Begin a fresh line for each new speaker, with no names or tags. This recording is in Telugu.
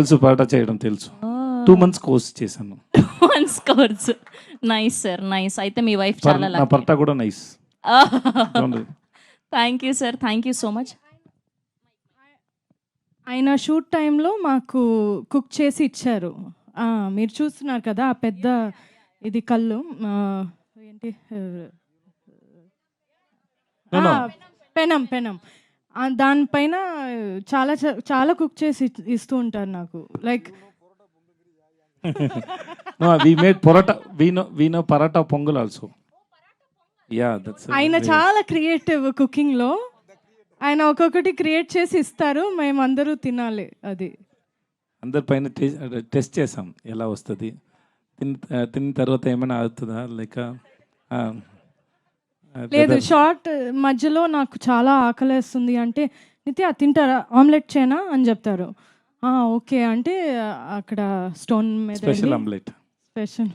తెలుసు పాట చేయడం తెలుసు. టూ మంత్స్ కోర్స్ చేశాను.
Once course nice sir nice అయితే మీ వైఫ్ చాలా
నా పర్టా కూడా nice
thank you sir thank you so much
ఆయన షూట్ టైంలో మాకు కుక్ చేసి ఇచ్చారు. ఆ, మీరు చూస్తున్నారు కదా ఆ పెద్ద ఇది కళ్ళు. ఆ, ఏంటి? పెనం పెనం. దానిపైన చాలా చాలా కుక్ చేసి ఇస్తూ ఉంటారు నాకు. Like
we made paratha we know we know paratha Pongal also yeah that's
ఆయన చాలా క్రియేటివ్ కుకింగ్లో ఆయన ఒక్కొక్కటి క్రియేట్ చేసి ఇస్తారు మేమందరూ తినాలి అది.
అందరి పైన టెస్ట్ చేసాం ఎలా వస్తుంది. తిన్న తిన్న తర్వాత ఏమైనా అవుతుందా? లేక
లేదు షార్ట్ మధ్యలో నాకు చాలా ఆకలేస్తుంది అంటే నిత్య తింటారా? ఆమ్లెట్ చేయనా అని చెప్తారు. "ఆ, ఓకే. అంటే అక్కడ స్టోన్ మీద
స్పెషల్ ఆమ్లెట్.
స్పెషల్